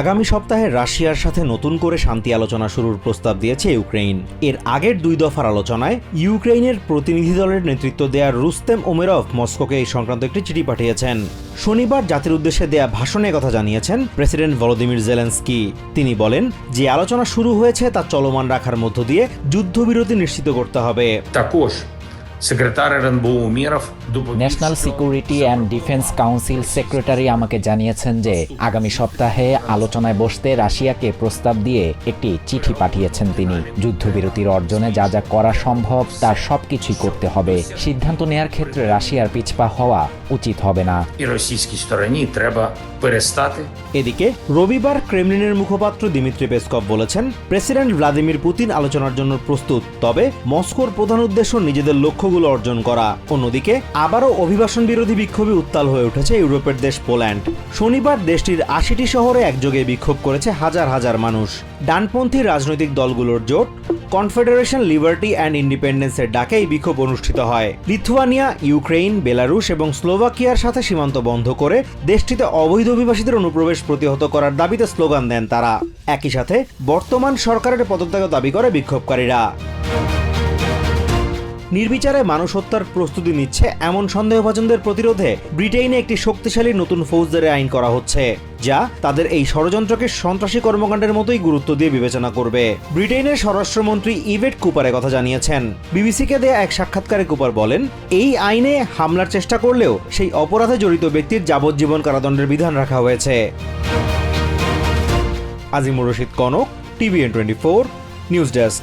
আগামী সপ্তাহে রাশিয়ার সাথে নতুন করে শান্তি আলোচনা শুরুর প্রস্তাব দিয়েছে ইউক্রেন এর আগের দুই দফার আলোচনায় ইউক্রেনের প্রতিনিধি দলের নেতৃত্ব দেয়া রুস্তেম ওমেরভ মস্কোকে এই সংক্রান্ত একটি চিঠি পাঠিয়েছেন। শনিবার জাতির উদ্দেশ্যে দেয়া ভাষণে কথা জানিয়েছেন প্রেসিডেন্ট ভলোদিমির জেলেন্সকি। তিনি বলেন, যে আলোচনা শুরু হয়েছে তা চলমান রাখার মধ্য দিয়ে যুদ্ধবিরতি নিশ্চিত করতে হবে। Secretary rainbow Umerov national security and defence council secretary আমাকে জানিয়েছেন যে আগামী সপ্তাহে আলোচনায় বসতে রাশিয়াকে প্রস্তাব দিয়ে একটি চিঠি পাঠিয়েছেন তিনি। যুদ্ধবিরতির অর্জনে যা যা করা সম্ভব তার সবকিছুই করতে হবে। সিদ্ধান্ত নেয়ার ক্ষেত্রে রাশিয়ার পিছপা হওয়া উচিত হবে না। এদিকে রবিবার ক্রেমলিনের মুখপাত্র দিমিত্রি পেসকভ বলেছেন প্রেসিডেন্ট ভ্লাদিমির পুতিন আলোচনার জন্য প্রস্তুত। তবে মস্কোর প্রধান উদ্দেশ্য নিজেদের লক্ষ্য লক্ষ্যগুলো অর্জন করা। অন্যদিকে, আবারও অভিবাসন বিরোধী বিক্ষোভে উত্তাল হয়ে উঠেছে ইউরোপের দেশ পোল্যান্ড। শনিবার দেশটির আশিটি শহরে একযোগে বিক্ষোভ করেছে হাজার হাজার মানুষ। ডানপন্থী রাজনৈতিক দলগুলোর জোট, কনফেডারেশন, লিবার্টি অ্যান্ড ইন্ডিপেন্ডেন্সের ডাকে এই বিক্ষোভ অনুষ্ঠিত হয়। লিথুয়ানিয়া ইউক্রেন বেলারুশ এবং স্লোভাকিয়ার সাথে সীমান্ত বন্ধ করে দেশটিতে অবৈধ অভিবাসীদের অনুপ্রবেশ প্রতিহত করার দাবিতে স্লোগান দেন তারা। একই সাথে, বর্তমান সরকারের পদত্যাগ দাবি করে বিক্ষোভকারীরা। নির্বিচারে মানুষ হত্যার প্রস্তুতি নিচ্ছে এমন সন্দেহভাজনদের প্রতিরোধে ব্রিটেইনে একটি শক্তিশালী নতুন ফৌজদারি আইন করা হচ্ছে, যা তাদের এই ষড়যন্ত্রকে সন্ত্রাসী কর্মকাণ্ডের মতোই গুরুত্ব দিয়ে বিবেচনা করবে। ব্রিটেইনের স্বরাষ্ট্রমন্ত্রী ইভেট কুপারে কথা জানিয়েছেন। বিবিসিকে দেয়া এক সাক্ষাৎকারে কুপার বলেন, এই আইনে হামলার চেষ্টা করলেও সেই অপরাধে জড়িত ব্যক্তির যাবজ্জীবন কারাদণ্ডের বিধান রাখা হয়েছে। Azimur Rashid Kanak, TVN twenty four, news desk.